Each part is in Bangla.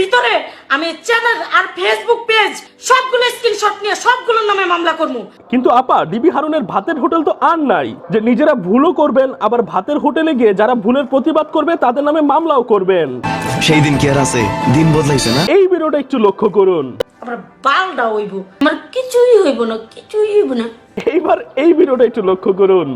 ভিতরে আমি চ্যানেল আর ফেসবুক পেজ সবগুলো স্ক্রিনশট নিয়ে সবগুলোর নামে মামলা করব। কিন্তু আপা ডিবি হারুনের ভাতের হোটেল তো আর নাই যে নিজেরা ভুলও করবেন আবার ভাতের হোটেলে গিয়ে যারা ভুলের প্রতিবাদ করবে তাদের নামে মামলাও করবেন। সেই দিন কি আর আছে? দিন বদলাইছে না? এই ভিডিওটা একটু লক্ষ্য করুন। আবার বালডা হইব আমার কিছুই হইব না কিছুই হইব না। এইবার এই ভিডিওটা একটু লক্ষ্য করুন।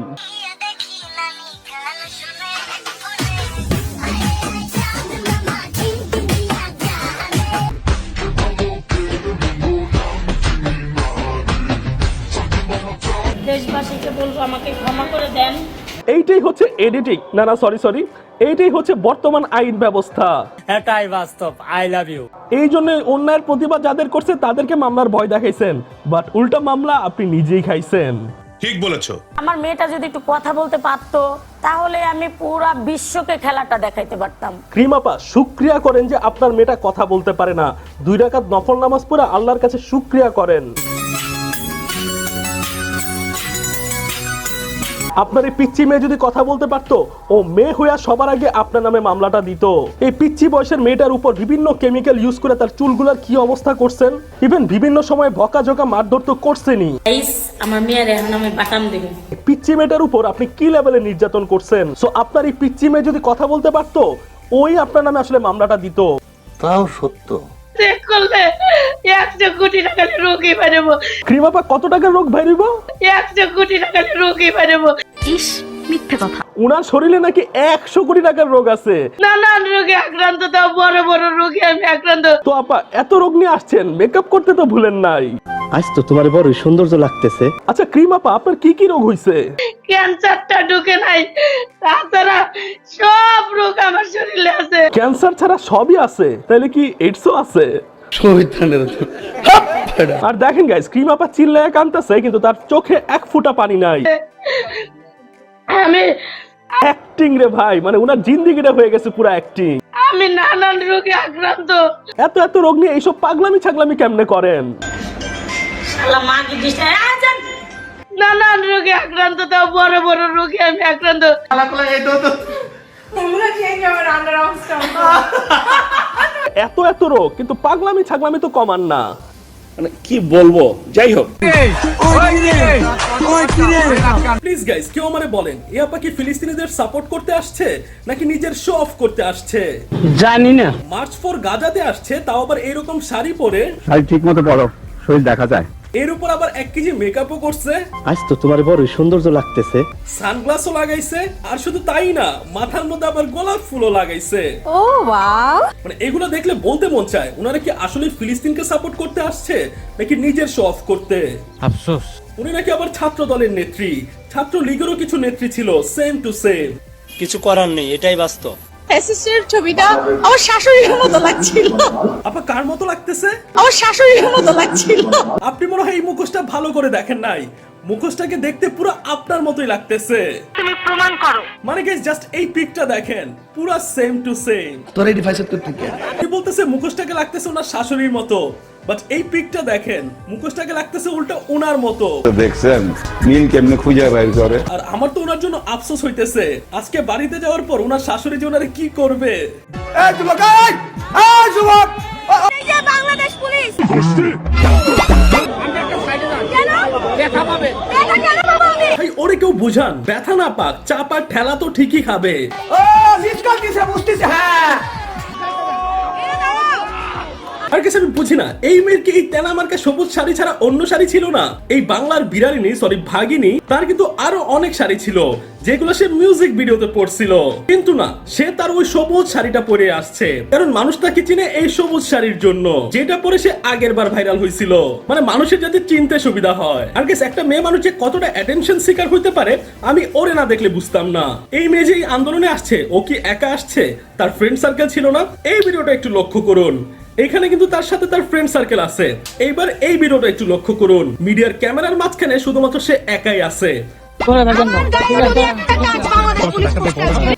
দেশবাসীকে বলব আমাকে ক্ষমা করে দেন। এইটাই হচ্ছে এডিটিং না না সরি সরি এইটাই হচ্ছে বর্তমান আইন ব্যবস্থা। এটাই বাস্তব। আই লাভ ইউ এই জন্য অন্যায়ের প্রতিবাদ যাদের করছে তাদেরকে মামলার ভয় দেখাইছেন। বাট উল্টা মামলা আপনি নিজেই খাইছেন। ঠিক বলেছ। আমার মেয়েটা যদি একটু কথা বলতে পারতো তাহলে আমি পুরা বিশ্বকে খেলাটা দেখাইতে পারতাম। ক্রিমাপা শুক্রিয়া করেন যে আপনার মেয়েটা কথা বলতে পারে না। দুই রাকাত নফল নামাজ পড়ে আল্লাহর কাছে শুক্রিয়া করেন। আপনার এই পিচ্ছি মেয়ে যদি কথা বলতে পারতো ও মেয়ে হইয়া সবার আগে আপনার নামে মামলাটা দিত। এই পিচ্ছি বয়সের মেয়েটার উপর বিভিন্ন কেমিক্যাল ইউজ করে তার চুলগুলার কি অবস্থা করছেন? ইভেন বিভিন্ন সময় বকাঝকা মারধর তো করছেনই। গাইস আমার মেয়ের এখন আমি বাটাম দেবো। পিচ্ছি মেয়েটার উপর আপনি কি লেভেলে নির্যাতন করছেন? সো আপনার এই পিচ্ছি মেয়ে যদি কথা বলতে পারতো ওই আপনার নামে আসলে মামলাটা দিত। তাও সত্য। চেক করলে একশো কোটি টাকার রোগী বেরোবো। ক্রিমাপা কত টাকার রোগ বেরোবো? একশো কোটি টাকার রোগী বেরোবো। উনার শরীরে নাকি একশো কোটি টাকার রোগ আছে। নানান রোগে আক্রান্ত তাও বড় বড় রোগে আমি আক্রান্ত। তো আপা এত রোগ নিয়ে আসছেন মেকআপ করতে তো ভুলেন নাই। আজ তো তোমার বড় সৌন্দর্য লাগতেছে। আচ্ছা ক্রিম আপা আপনার কি কি রোগ হইছে? ক্যান্সারটা ঢুকে নাই তাছাড়া সব রোগ আমার শরীরে আছে। ক্যান্সার ছাড়া সবই আছে তাহলে কি এইডসও আছে? আর দেখেন গাইস ক্রিম আপা চিল্লায় কানতেছে কিন্তু তার চোখে এক ফোঁটা পানি নাই। আমি অ্যাক্টিং রে ভাই মানে উনার জিন্দিগিটা হয়ে গেছে পুরো অ্যাক্টিং আমি নানান রোগে আক্রান্ত। এত এত রোগ নিয়ে এইসব পাগলামি ছাগলামি কেমনে করেন? শালা মা কি দিছে আজান নানান রোগে আক্রান্ত তাও বড় বড় রোগে আমি আক্রান্ত। এত এত রোগ কিন্তু পাগলামি ছাগলামি তো কমান না। মানে কি বলব? যাই হোক। প্লিজ গাইস কেউ আমারে বলেন এ আপা কি ফিলিস্তিনিদের সাপোর্ট করতে আসছে নাকি নিজের শো অফ করতে আসছে? জানি না। মার্চ ফর গাজাতে আসছে তাও আবার এরকম শাড়ি পরে। শাড়ি ঠিক মতো পরো শরীর দেখা যায়। এর উপর আবার এক কেজি মেকআপও করছে। আজ তো তোমার বড় সৌন্দর্য লাগতেছে। সানগ্লাসও লাগাইছে আর শুধু তাই না মাথার মধ্যে আবার গোলাপ ফুলও লাগাইছে। ও ওয়াও। মানে এগুলো দেখলে বলতে মন চায় ওনারা কি আসলে ফিলিস্তিনকে সাপোর্ট করতে আসছে নাকি নিজের শো অফ করতে? আফসোস। উনি নাকি আবার ছাত্র দলের নেত্রী। ছাত্র লীগেরও কিছু নেত্রী ছিল সেম টু সেম কিছু করার নেই এটাই বাস্তব। এসএসসির ছবিটা আমার শাশুড়ির মতো লাগছিল। আপা কার মতো লাগতেছে? আমার শাশুড়ির মতো লাগছিল। আপনি মনে হয় এই মুখোশটা ভালো করে দেখেন নাই। মুখোশটাকে দেখতে পুরো আপনার মতোই লাগতেছে। তুমি প্রমাণ করো। মানে গেস জাস্ট এই পিকটা দেখেন পুরো সেম টু সেম তোর এই ডিভাইসের তো ঠিক আপনি বলতেছে মুখোশটাকে লাগতেছে ওনার শাশুড়ির মতো। বাট এই পিকটা দেখেন মুখোশটাকে লাগতেছে উল্টা ওনার মতো। দেখছেন মিল কেমনে খুঁজে বাইর করে? আর আমার তো ওনার জন্য আফসোস হইতেছে। আজকে বাড়িতে যাওয়ার পর ওনার শাশুড়ি যে ওনারে কি করবে? এই যুবক এই যুবক! এই যে বাংলাদেশ পুলিশ! ওরে কেউ বুঝান ব্যথা না পাক চাপার ঠেলা তো ঠিকই খাবে। আর বুঝি না। এই মেয়ের কি এই তেনা মার্কা সবুজ শাড়ি ছাড়া অন্য শাড়ি ছিল না? এই বাংলার বিড়ালিনী সরি ভাগিনী, তার কিন্তু আরও অনেক শাড়ি ছিল, যেগুলো সে মিউজিক ভিডিওতে পড়ছিল। কিন্তু না, সে তার ওই সবুজ শাড়িটা পরে আসছে। কারণ মানুষ তাকে চিনে এই সবুজ শাড়ির জন্য, যেটা পরে সে আগের বার ভাইরাল হয়েছিল। মানে মানুষের যাতে চিনতে সুবিধা হয়। আর গেস একটা মেয়ে মানুষ যে কতটা অ্যাটেনশন শিকার হইতে পারে, আমি ওরে না দেখলে বুঝতাম না। এই মেয়ে যে আন্দোলনে আসছে, ও কি একা আসছে? তার ফ্রেন্ড সার্কেল ছিল না? এই ভিডিওটা একটু লক্ষ্য করুন। এখানে কিন্তু তার সাথে তার ফ্রেন্ড সার্কেল আছে। এইবার এই ভিডিওটা একটু লক্ষ্য করুন। মিডিয়ার ক্যামেরার মাঝখানে শুধুমাত্র সে একাই আছে।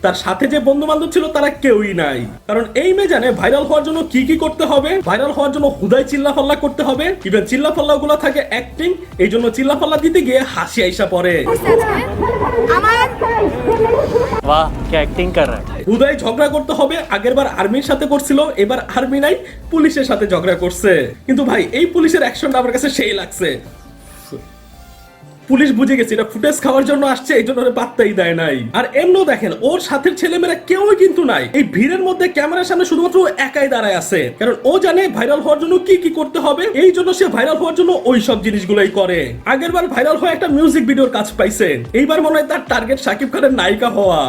তার সাথে যে বন্ধু বান্ধব ছিল তারা কেউই নাই। কারণ এই মেজানে ভাইরাল হওয়ার জন্য কি কি করতে হবে? ভাইরাল হওয়ার জন্য হুদাই চিল্লাফাল্লা করতে হবে। ইভেন চিল্লা ফাল্লা গুলা থাকে অ্যাক্টিং এই জন্য চিল্লা ফাল্লা দিতে গিয়ে হাসি আইসা পরে উদয় ঝগড়া করতে হবে আগেরবার আর্মির সাথে করছিল এবার আর্মি নাই পুলিশের সাথে ঝগড়া করছে। কিন্তু ভাই এই পুলিশের অ্যাকশনটা আমার কাছে সেই লাগছে। পুলিশ বুঝে গেছে, এটা ফুটেজ খাওয়ার জন্য আসছে, এই জন্য পাত্তাই দেয় নাই। আর এমনও দেখেন, ওর সাথের ছেলেমেয়েরা কেউই কিন্তু নাই। এই ভিড়ের মধ্যে ক্যামেরার সামনে শুধুমাত্র একাই দাঁড়ায় আছে। কারণ ও জানে ভাইরাল হওয়ার জন্য কি কি করতে হবে, এই জন্য সে ভাইরাল হওয়ার জন্য ওই সব জিনিসগুলোই করে। আগের বার ভাইরাল হয়ে একটা মিউজিক ভিডিওর কাজ পাইছে। এইবার মনে হয় তার টার্গেট সাকিব খানের নায়িকা হওয়া।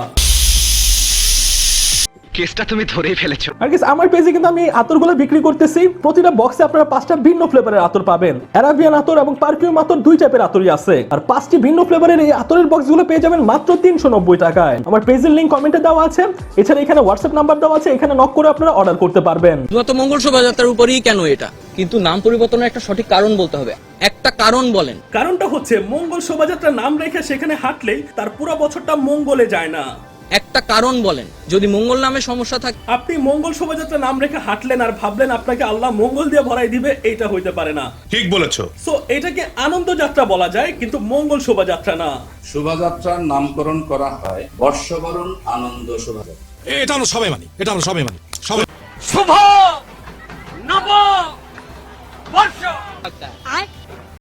কেসটা তুমি ধরেই ফেলেছো। আর guys, আমার পেজে কিন্তু আমি আতরগুলো বিক্রি করতেছি। প্রতিটা বক্সে আপনারা পাঁচটা ভিন্ন ফ্লেভারের আতর পাবেন। অ্যারাবিয়ান আতর এবং পারফিউম আতর দুই টাইপের আতরই আছে। আর পাঁচটি ভিন্ন ফ্লেভারের এই আতরের বক্সগুলো পেয়ে যাবেন মাত্র তিনশো নব্বই টাকায়। আমার পেজের লিঙ্ক কমেন্টে দেওয়া আছে। এছাড়া এখানে হোয়াটসঅ্যাপ নাম্বার দেওয়া আছে। এখানে নক করে আপনারা অর্ডার করতে পারবেন। শুধুমাত্র মঙ্গল শোভাযাত্রার উপরেই কেন এটা? কিন্তু নাম পরিবর্তনের একটা সঠিক কারণ বলতে হবে। একটা কারণ বলেন। কারণটা হচ্ছে মঙ্গল শোভাযাত্রা নাম রেখে সেখানে হাঁটলেই তার পুরো বছরটা মঙ্গলে যায় না। একটা কারণ বলেন যদি মঙ্গল নামে সমস্যা থাকে। আপনি মঙ্গল শোভাযাত্রা নাম রেখে হাঁটলেন আর ভাবলেন আপনাকে আল্লাহ মঙ্গল দিয়ে ভরাই দিবে এটা হইতে পারে না। ঠিক বলেছ। সো এটাকে আনন্দ যাত্রা বলা যায় কিন্তু মঙ্গল শোভাযাত্রা না। শোভাযাত্রার নামকরণ করা হয় বর্ষবরণ আনন্দ শোভাযাত্রা। এটা আমরা সবাই মানি এটা আমরা সবাই মানি। সবাই শুভ নব বর্ষ আর